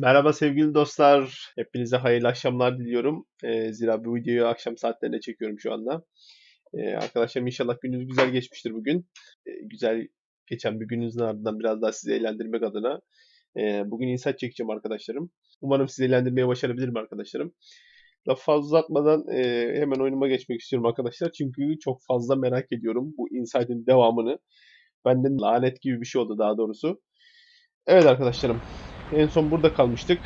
Merhaba sevgili dostlar. Hepinize hayırlı akşamlar diliyorum. Ee, zira bu videoyu akşam saatlerinde çekiyorum şu anda. Ee, arkadaşlarım inşallah gününüz güzel geçmiştir bugün. Ee, güzel geçen bir gününüzün ardından biraz daha sizi eğlendirmek adına. ee, bugün insight çekeceğim arkadaşlarım. Umarım sizi eğlendirmeye başarabilirim arkadaşlarım. Lafı fazla uzatmadan hemen oyunuma geçmek istiyorum arkadaşlar. Çünkü çok fazla merak ediyorum bu insight'in devamını. Benden lanet gibi bir şey oldu daha doğrusu. Evet arkadaşlarım. En son burada kalmıştık.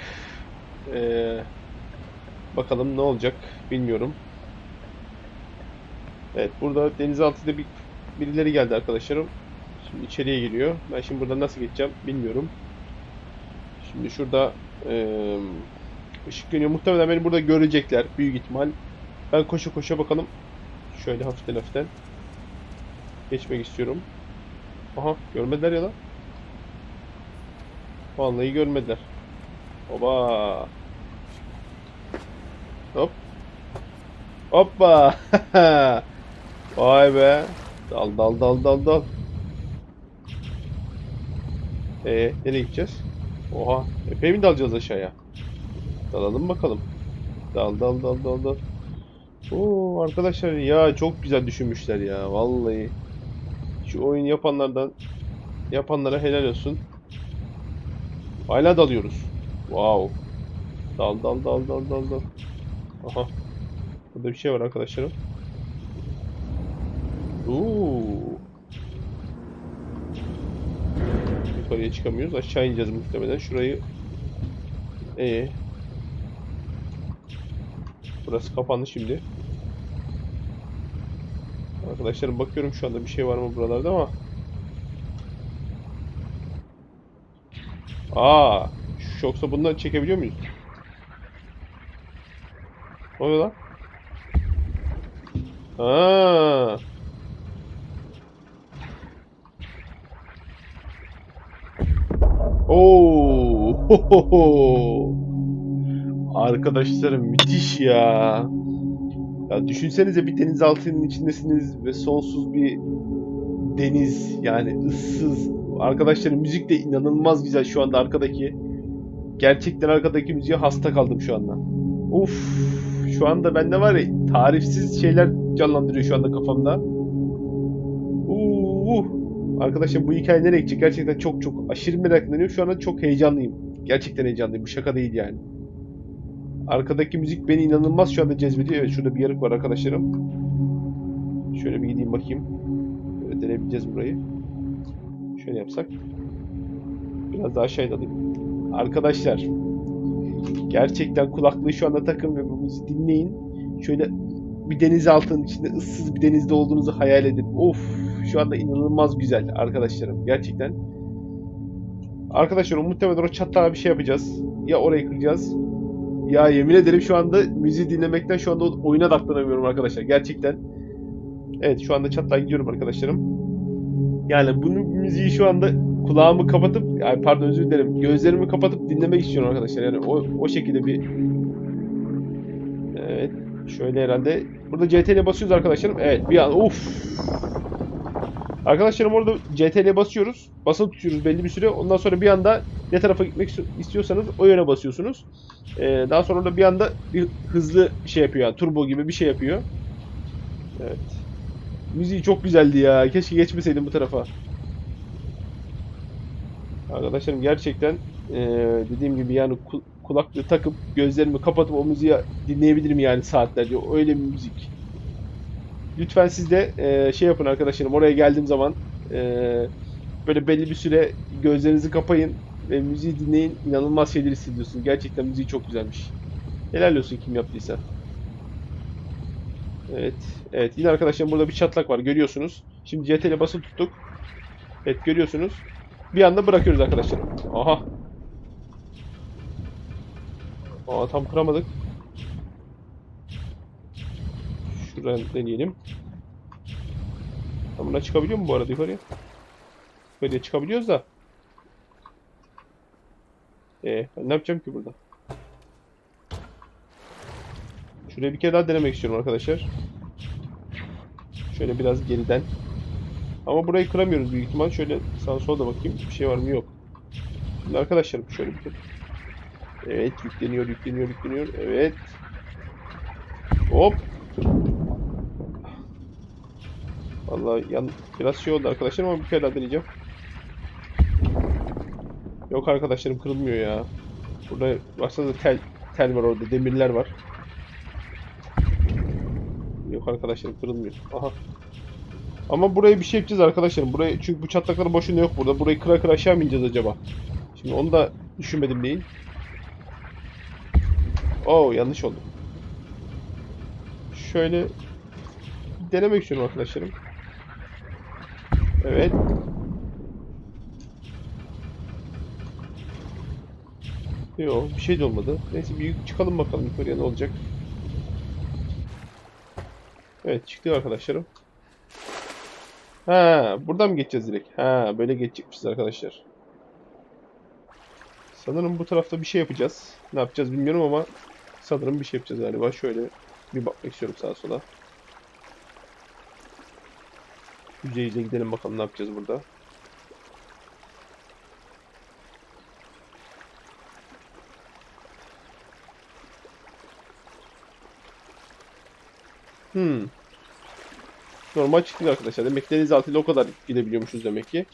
Ee, bakalım ne olacak bilmiyorum. Evet burada denizaltıda bir birileri geldi arkadaşlarım. Şimdi içeriye giriyor. Ben şimdi burada nasıl geçeceğim bilmiyorum. Şimdi şurada eee ışık yanıyor. Muhtemelen beni burada görecekler büyük ihtimal. Ben koşa koşa bakalım. Şöyle hafiften hafiften geçmek istiyorum. Aha görmediler ya lan. Vallahi görmediler. Oba. Hop. Hoppa. Vay be. Dal dal dal dal dal. Ee, nereye gideceğiz? Oha. Epey mi dalacağız aşağıya? Dalalım bakalım. Dal dal dal dal dal. Oo arkadaşlar ya çok güzel düşünmüşler ya vallahi. Şu oyun yapanlardan yapanlara helal olsun. Hala dalıyoruz. Wow. Dal dal dal dal dal dal. Aha. Burada bir şey var arkadaşlarım. Oo. Yukarıya çıkamıyoruz. Aşağı ineceğiz muhtemelen. Şurayı ee. Burası kapandı şimdi. Arkadaşlarım bakıyorum şu anda bir şey var mı buralarda ama Aa, yoksa bundan çekebiliyor muyuz? Ne oluyor lan? Aa. Oo. Arkadaşlarım müthiş ya. Ya düşünsenize bir denizaltının içindesiniz ve sonsuz bir deniz yani ıssız. Arkadaşlarım müzik de inanılmaz güzel şu anda arkadaki. Gerçekten arkadaki müziğe hasta kaldım şu anda. Uf, şu anda bende var ya tarifsiz şeyler canlandırıyor şu anda kafamda. Uh, arkadaşım bu hikaye nereye gidecek? Gerçekten çok çok aşırı meraklanıyorum. Şu anda çok heyecanlıyım. Gerçekten heyecanlıyım. Bu şaka değil yani. Arkadaki müzik beni inanılmaz şu anda cezbediyor. Evet şurada bir yarık var arkadaşlarım. Şöyle bir gideyim bakayım. Böyle deneyebileceğiz burayı. Şöyle yapsak. Biraz daha aşağıya alayım. Arkadaşlar. Gerçekten kulaklığı şu anda takın ve bu müziği dinleyin. Şöyle bir denizaltının içinde ıssız bir denizde olduğunuzu hayal edin. Of şu anda inanılmaz güzel arkadaşlarım. Gerçekten. Arkadaşlar muhtemelen o çatlağa bir şey yapacağız. Ya orayı kıracağız. Ya yemin ederim şu anda müziği dinlemekten şu anda oyuna odaklanamıyorum arkadaşlar. Gerçekten. Evet şu anda çatlağa gidiyorum arkadaşlarım. Yani bunun müziği şu anda kulağımı kapatıp yani pardon özür dilerim gözlerimi kapatıp dinlemek istiyorum arkadaşlar. Yani o, o şekilde bir Evet. Şöyle herhalde. Burada CTRL'e basıyoruz arkadaşlarım. Evet bir an of. Arkadaşlarım orada CTRL'e basıyoruz. Basılı tutuyoruz belli bir süre. Ondan sonra bir anda ne tarafa gitmek istiyorsanız o yöne basıyorsunuz. Ee, daha sonra da bir anda bir hızlı şey yapıyor yani turbo gibi bir şey yapıyor. Evet. Müziği çok güzeldi ya. Keşke geçmeseydim bu tarafa. Arkadaşlarım gerçekten eee, dediğim gibi yani ku- kulaklığı takıp gözlerimi kapatıp o müziği dinleyebilirim yani saatlerce. Öyle bir müzik. Lütfen siz de eee, şey yapın arkadaşlarım oraya geldiğim zaman eee, böyle belli bir süre gözlerinizi kapayın ve müziği dinleyin. İnanılmaz şeyler hissediyorsunuz. Gerçekten müziği çok güzelmiş. Helal olsun kim yaptıysa. Evet. Evet. Yine arkadaşlar burada bir çatlak var. Görüyorsunuz. Şimdi CTRL'e basılı tuttuk. Evet görüyorsunuz. Bir anda bırakıyoruz arkadaşlar. Aha. Aa tam kıramadık. Şuradan deneyelim. Tam buna çıkabiliyor mu bu arada yukarıya? Yukarıya çıkabiliyoruz da. Ee, ne yapacağım ki burada? Şuraya bir kere daha denemek istiyorum arkadaşlar. Şöyle biraz geriden. Ama burayı kıramıyoruz büyük ihtimal. Şöyle sağa sola da bakayım. Bir şey var mı? Yok. Şimdi arkadaşlarım şöyle bir Evet yükleniyor yükleniyor yükleniyor. Evet. Hop. Vallahi yan, biraz şey oldu arkadaşlar ama bir kere daha deneyeceğim. Yok arkadaşlarım kırılmıyor ya. Burada baksanıza tel tel var orada demirler var. Yok arkadaşlarım kırılmıyor. Aha. Ama buraya bir şey yapacağız arkadaşlarım. Burayı çünkü bu çatlaklar boşuna yok burada. Burayı kıra kıra aşağı mı ineceğiz acaba? Şimdi onu da düşünmedim değil. Oo yanlış oldu. Şöyle denemek istiyorum arkadaşlarım. Evet. Yok bir şey de olmadı. Neyse bir çıkalım bakalım yukarıya ne olacak. Evet çıktık arkadaşlarım. Ha, buradan mı geçeceğiz direkt? Ha, böyle geçecekmişiz arkadaşlar. Sanırım bu tarafta bir şey yapacağız. Ne yapacağız bilmiyorum ama sanırım bir şey yapacağız galiba. Şöyle bir bakmak istiyorum sağa sola. Yüze yüze gidelim bakalım ne yapacağız burada. Hmm. Normal çıktık arkadaşlar. Demek ki denizaltıyla o kadar gidebiliyormuşuz demek ki.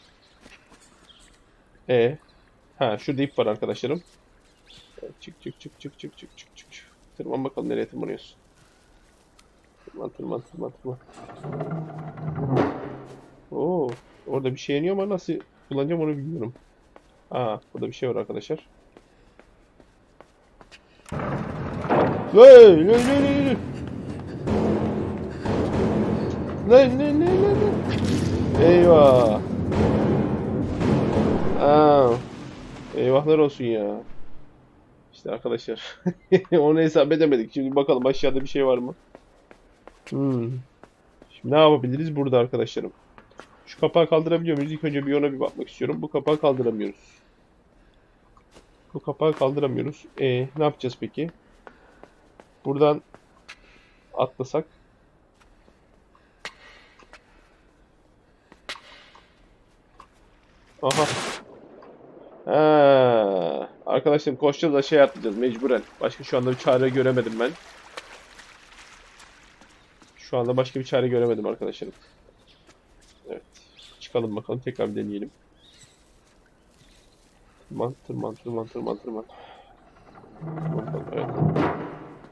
E. Ha şurada ip var arkadaşlarım. Evet, çık çık çık çık çık çık çık. çık. Tırman bakalım nereye tırmanıyorsun. Tırman tırman tırman tırman. Oo, orada bir şey iniyor ama nasıl kullanacağım onu bilmiyorum. Aa, burada bir şey var arkadaşlar. Hey, hey, hey, hey, ne ne ne ne? Eyvah. Aa. Eyvahlar olsun ya. İşte arkadaşlar. Onu hesap edemedik. Şimdi bakalım aşağıda bir şey var mı? Hmm. Şimdi ne yapabiliriz burada arkadaşlarım? Şu kapağı kaldırabiliyor muyuz? İlk önce bir ona bir bakmak istiyorum. Bu kapağı kaldıramıyoruz. Bu kapağı kaldıramıyoruz. E ne yapacağız peki? Buradan atlasak. Aha. Ha. Arkadaşlarım koşacağız aşağıya atlayacağız mecburen. Başka şu anda bir çare göremedim ben. Şu anda başka bir çare göremedim arkadaşlarım. Evet. Çıkalım bakalım tekrar bir deneyelim. Tırman tırman tırman. Tırman, tırman, Evet.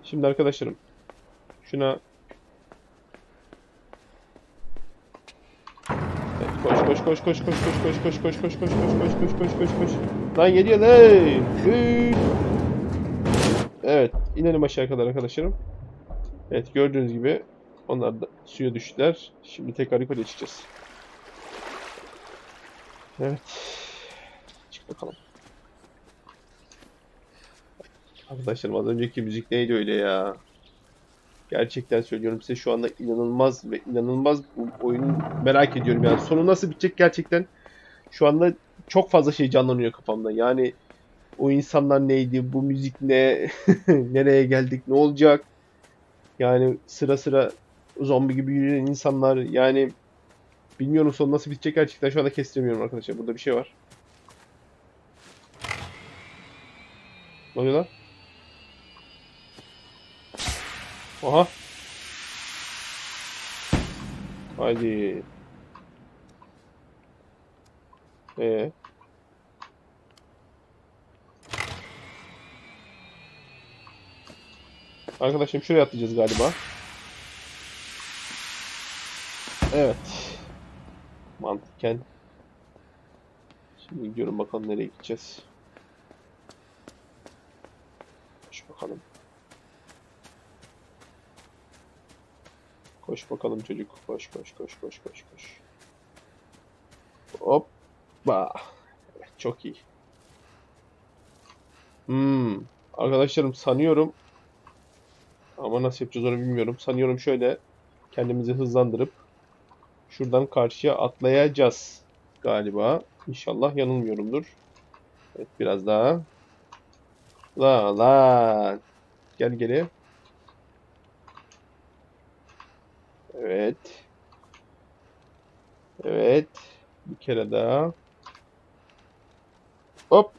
Şimdi arkadaşlarım. Şuna Evet, koş koş koş koş koş koş koş koş koş koş koş koş koş koş koş Lan geliyor lan. Evet, inelim aşağı kadar arkadaşlarım. Evet, gördüğünüz gibi onlar da suya düştüler. Şimdi tekrar yukarıya çıkacağız. Evet. Çık bakalım. Arkadaşlarım az önceki müzik neydi öyle ya? Gerçekten söylüyorum size şu anda inanılmaz ve inanılmaz bu oyunu merak ediyorum yani. Sonu nasıl bitecek gerçekten şu anda çok fazla şey canlanıyor kafamda. Yani o insanlar neydi, bu müzik ne, nereye geldik, ne olacak? Yani sıra sıra zombi gibi yürüyen insanlar yani bilmiyorum sonu nasıl bitecek gerçekten şu anda kestiremiyorum arkadaşlar. Burada bir şey var. Ne oluyor lan? Aha. Haydi. Ee. Arkadaşım şuraya atlayacağız galiba. Evet. Mantıken. Şimdi gidiyorum bakalım nereye gideceğiz. Şu bakalım. Koş bakalım çocuk. Koş koş koş koş koş koş. Hoppa. Evet, çok iyi. Hmm. Arkadaşlarım sanıyorum ama nasıl yapacağız onu bilmiyorum. Sanıyorum şöyle kendimizi hızlandırıp şuradan karşıya atlayacağız galiba. İnşallah yanılmıyorumdur. Evet biraz daha. La la. Gel geri. Evet. Evet. Bir kere daha. Hop.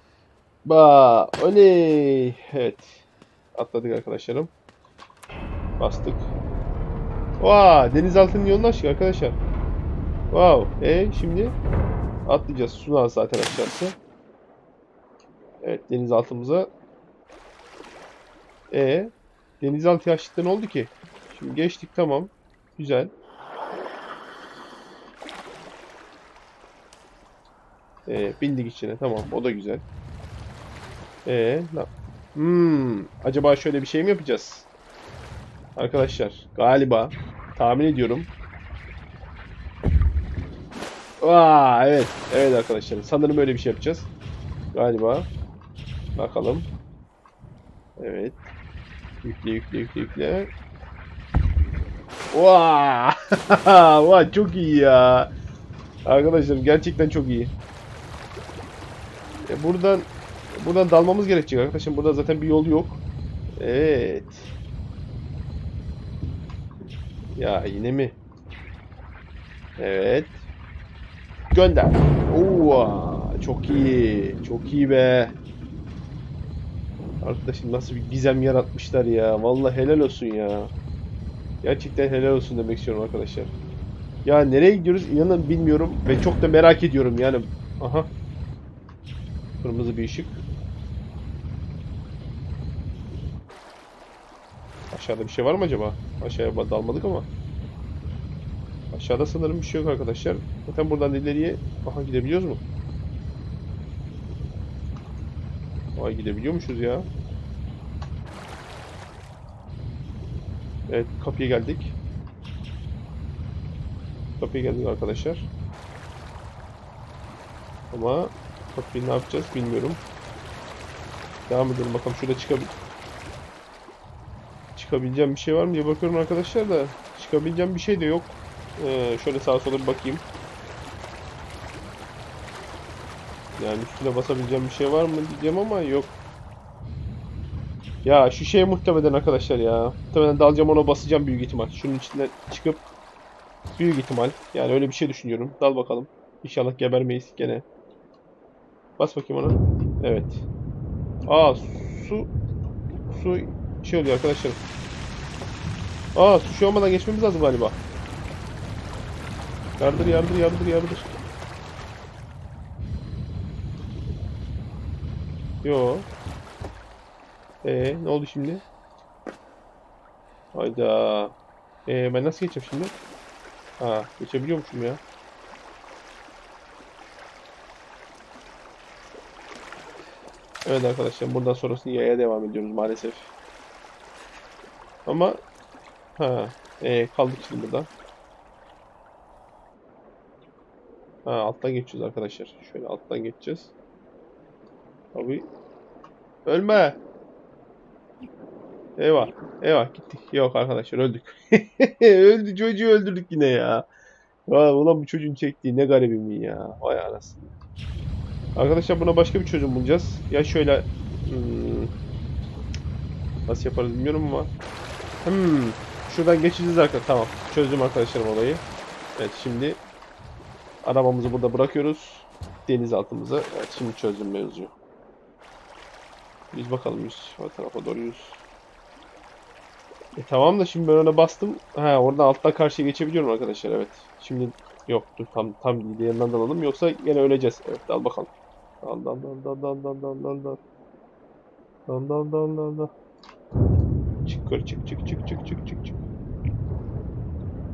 Hoppa. Oley. Evet. Atladık arkadaşlarım. Bastık. Vaa, denizaltının yolunu açtık arkadaşlar. Wow. E şimdi atlayacağız. Sunan zaten aşağısı. Evet denizaltımıza. E denizaltı açtıkta ne oldu ki? Şimdi geçtik tamam. Güzel. E bindik içine tamam o da güzel. E ne- Hmm, acaba şöyle bir şey mi yapacağız? Arkadaşlar galiba tahmin ediyorum. Aa, evet. Evet arkadaşlar. Sanırım öyle bir şey yapacağız. Galiba. Bakalım. Evet. Yükle yükle yükle yükle. Vaa! Vay çok iyi ya. Arkadaşlar gerçekten çok iyi. E, buradan buradan dalmamız gerekecek arkadaşlar. Burada zaten bir yol yok. Evet. Ya yine mi? Evet. Gönder. Oo, çok iyi. Çok iyi be. Arkadaşım nasıl bir gizem yaratmışlar ya. Vallahi helal olsun ya. Gerçekten helal olsun demek istiyorum arkadaşlar. Ya nereye gidiyoruz inanın bilmiyorum ve çok da merak ediyorum yani. Aha. Kırmızı bir ışık. Aşağıda bir şey var mı acaba? Aşağıya dalmadık ama. Aşağıda sanırım bir şey yok arkadaşlar. Zaten buradan ileriye aha gidebiliyoruz mu? Vay gidebiliyormuşuz ya. Evet kapıya geldik. Kapıya geldik arkadaşlar. Ama kapıyı ne yapacağız bilmiyorum. Devam edelim bakalım şurada çıkabil çıkabileceğim bir şey var mı diye bakıyorum arkadaşlar da çıkabileceğim bir şey de yok. Ee, şöyle sağa sola bir bakayım. Yani üstüne basabileceğim bir şey var mı diyeceğim ama yok. Ya şu şey muhtemelen arkadaşlar ya. Muhtemelen dalacağım ona basacağım büyük ihtimal. Şunun içinden çıkıp büyük ihtimal. Yani öyle bir şey düşünüyorum. Dal bakalım. İnşallah gebermeyiz gene. Bas bakayım ona. Evet. Aa su su şey oluyor arkadaşlar. Aa su şey olmadan geçmemiz lazım galiba. Yardır yardır yardır yardır. Yo. Ee ne oldu şimdi? Hayda. Ee ben nasıl geçeceğim şimdi? Ha geçebiliyormuşum ya. Evet arkadaşlar buradan sonrası yaya devam ediyoruz maalesef. Ama ha ee, kaldık şimdi burada. Ha alttan geçeceğiz arkadaşlar. Şöyle alttan geçeceğiz. Abi ölme. Eyvah. Eyvah gittik. Yok arkadaşlar öldük. Öldü çocuğu öldürdük yine ya. Ya ulan bu çocuğun çektiği ne garibim ya. Vay anasını. Arkadaşlar buna başka bir çözüm bulacağız. Ya şöyle hmm, nasıl yaparız bilmiyorum ama hmm, şuradan geçeceğiz arkadaşlar. Tamam. Çözdüm arkadaşlarım olayı. Evet şimdi arabamızı burada bırakıyoruz. Denizaltımıza. Evet şimdi çözdüm mevzuyu. Yüz bakalım yüz. O tarafa doğru yüz. E tamam da şimdi ben ona bastım. Ha oradan alttan karşıya geçebiliyorum arkadaşlar evet. Şimdi yok dur tam tam yanından dalalım yoksa yine öleceğiz. Evet dal bakalım. Dal dal dal dal dal dal dal dal dal. Dal dal dal dal dal. Çık yukarı çık çık çık çık çık çık çık.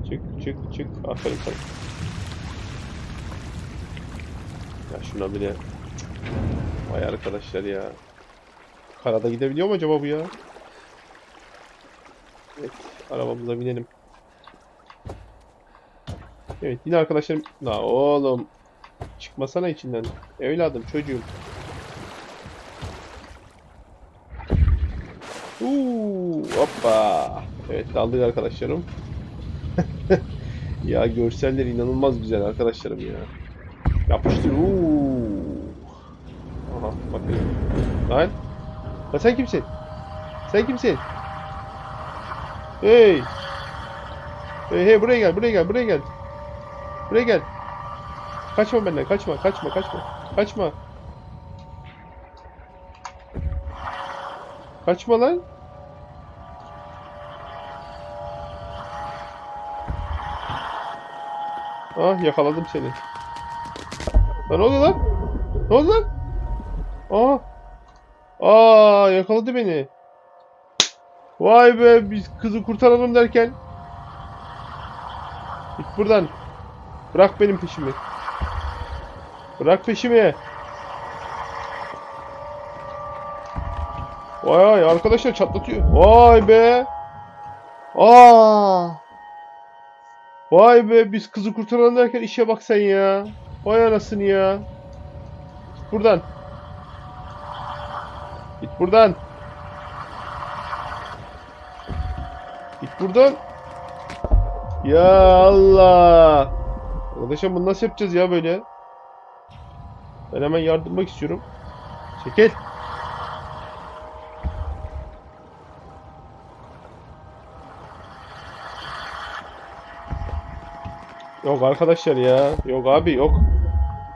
Çık çık çık. Aferin sana. Ya şuna bile. Vay arkadaşlar ya. Karada gidebiliyor mu acaba bu ya? Evet, arabamıza binelim. Evet, yine arkadaşlarım... La oğlum, çıkmasana içinden. Evladım, çocuğum. Uuu, hoppa. Evet, daldık arkadaşlarım. ya görseller inanılmaz güzel arkadaşlarım ya. Yapıştır. Uuu. Aha, bakın. Lan. Lan sen kimsin? Sen kimsin? Hey! Hey hey buraya gel, buraya gel, buraya gel. Buraya gel. Kaçma benden, kaçma, kaçma, kaçma. Kaçma. Kaçma lan. Ah yakaladım seni. Ne oluyor lan? Ne oldu lan? Aa. Aa yakaladı beni. Vay be biz kızı kurtaralım derken. Git buradan. Bırak benim peşimi. Bırak peşimi. Vay vay arkadaşlar çatlatıyor. Vay be. Aa. Vay be biz kızı kurtaralım derken işe bak sen ya. Vay anasını ya. Buradan. Buradan. Git buradan. Ya Allah. Arkadaşım bunu nasıl yapacağız ya böyle? Ben hemen yardımmak istiyorum. Çekil. Yok arkadaşlar ya. Yok abi yok.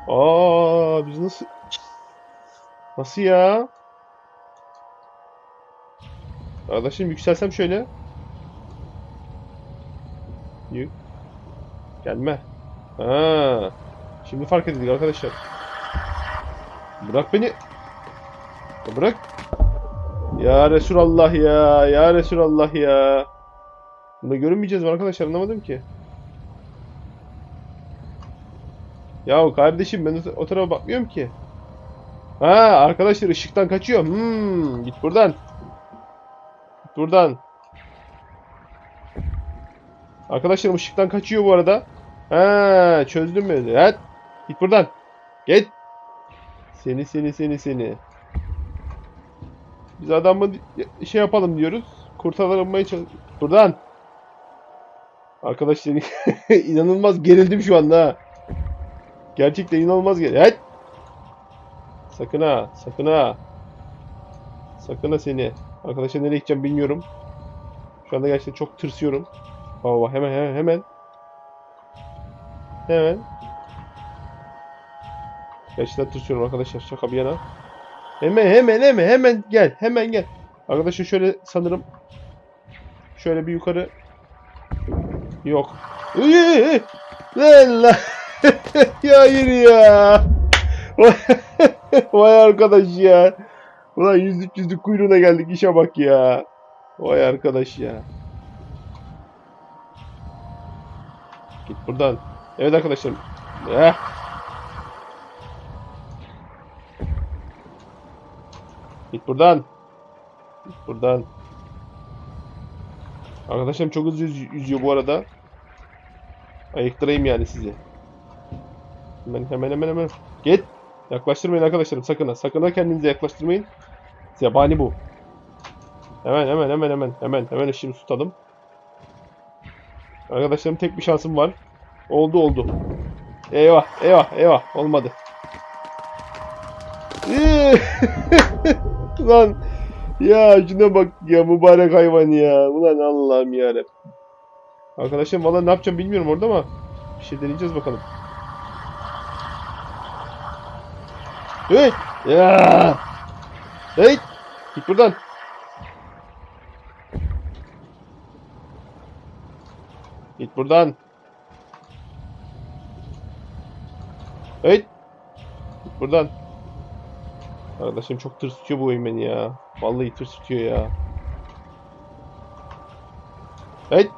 Aa biz nasıl Nasıl ya? Arkadaşım yükselsem şöyle. Yük. Gelme. Ha. Şimdi fark edildik arkadaşlar. Bırak beni. Bırak. Ya Resulallah ya. Ya Resulallah ya. Bunda görünmeyeceğiz mi arkadaşlar? Anlamadım ki. Ya kardeşim ben o tarafa bakmıyorum ki. Ha arkadaşlar ışıktan kaçıyor. Hmm, git buradan. Buradan. Arkadaşlarım ışıktan kaçıyor bu arada. Ha çözdüm mü? Evet. Git buradan. Git. Seni seni seni seni. Biz adamı şey yapalım diyoruz. Kurtarılmaya çalış... Buradan. Arkadaşlar inanılmaz gerildim şu anda ha. Gerçekten inanılmaz gel. Evet. Sakın ha, sakın ha. Sakın ha seni. Arkadaşlar nereye gideceğim bilmiyorum. Şu anda gerçekten çok tırsıyorum. Baba hemen hemen hemen. Hemen. Gerçekten tırsıyorum arkadaşlar. Şaka bir yana. Hemen hemen hemen hemen gel. Hemen gel. Arkadaşlar şöyle sanırım. Şöyle bir yukarı. Yok. Allah. ya hayır ya. Vay arkadaş ya. Ulan yüzlük yüzlük kuyruğuna geldik işe bak ya. Vay arkadaş ya. Git buradan. Evet arkadaşlarım. Eh. Git buradan. Git buradan. Arkadaşlarım çok hızlı yüz- yüzüyor bu arada. Ayıktırayım yani sizi. Hemen hemen hemen hemen. Git. Yaklaştırmayın arkadaşlarım sakın ha. Sakın ha kendinize yaklaştırmayın. Zebani bu. Hemen hemen hemen hemen hemen hemen ışığımı tutalım. Arkadaşlarım tek bir şansım var. Oldu oldu. Eyvah eyvah eyvah olmadı. Lan ya şuna bak ya mübarek hayvan ya. Ulan Allah'ım ya. Arkadaşım valla ne yapacağım bilmiyorum orada ama bir şey deneyeceğiz bakalım. Hey! Ya! Hey! Git buradan. Git buradan. Hey! Git buradan. Arkadaşım çok tırs tutuyor bu oyun ya. Vallahi tırs tutuyor ya. Hey!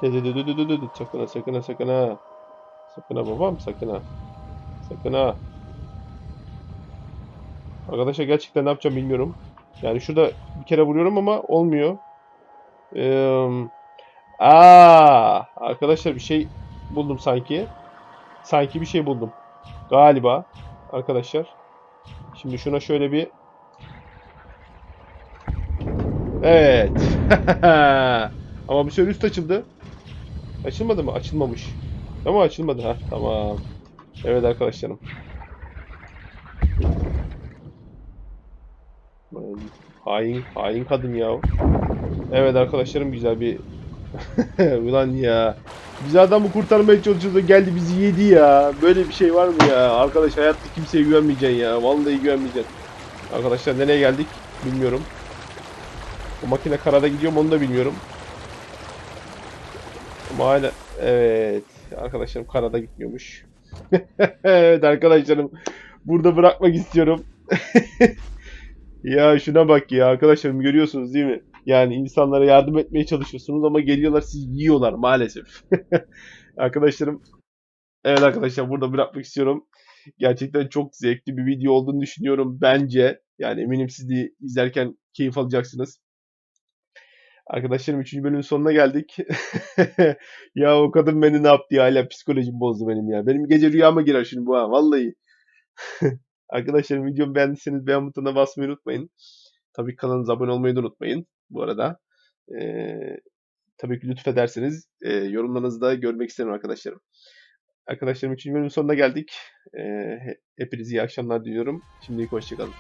Sakın ha sakın ha sakın ha. Sakın ha babam sakın ha. Sakın ha. Arkadaşlar gerçekten ne yapacağım bilmiyorum. Yani şurada bir kere vuruyorum ama olmuyor. Ee, aa, arkadaşlar bir şey buldum sanki. Sanki bir şey buldum. Galiba arkadaşlar. Şimdi şuna şöyle bir Evet. ama bu sefer üst açıldı. Açılmadı mı? Açılmamış. Ama açılmadı ha. Tamam. Evet arkadaşlarım. Hain, hain kadın ya. Evet arkadaşlarım güzel bir... Ulan ya. Biz adamı kurtarmaya çalışıyoruz da geldi bizi yedi ya. Böyle bir şey var mı ya? Arkadaş hayatta kimseye güvenmeyeceksin ya. Vallahi güvenmeyeceksin. Arkadaşlar nereye geldik? Bilmiyorum. Bu makine karada gidiyor mu onu da bilmiyorum. Ama hala evet arkadaşlarım karada gitmiyormuş. evet arkadaşlarım burada bırakmak istiyorum. ya şuna bak ya arkadaşlarım görüyorsunuz değil mi? Yani insanlara yardım etmeye çalışıyorsunuz ama geliyorlar sizi yiyorlar maalesef. arkadaşlarım evet arkadaşlar burada bırakmak istiyorum. Gerçekten çok zevkli bir video olduğunu düşünüyorum bence. Yani eminim siz de izlerken keyif alacaksınız. Arkadaşlarım 3. bölümün sonuna geldik. ya o kadın beni ne yaptı ya hala psikolojim bozdu benim ya. Benim gece rüyama girer şimdi bu ha vallahi. Arkadaşlarım videomu beğendiyseniz beğen butonuna basmayı unutmayın. Tabii kanalımıza abone olmayı da unutmayın bu arada. Ee, tabii ki lütfederseniz e, yorumlarınızı da görmek isterim arkadaşlarım. Arkadaşlarım 3. bölümün sonuna geldik. Ee, hepinize iyi akşamlar diliyorum. Şimdilik hoşçakalın.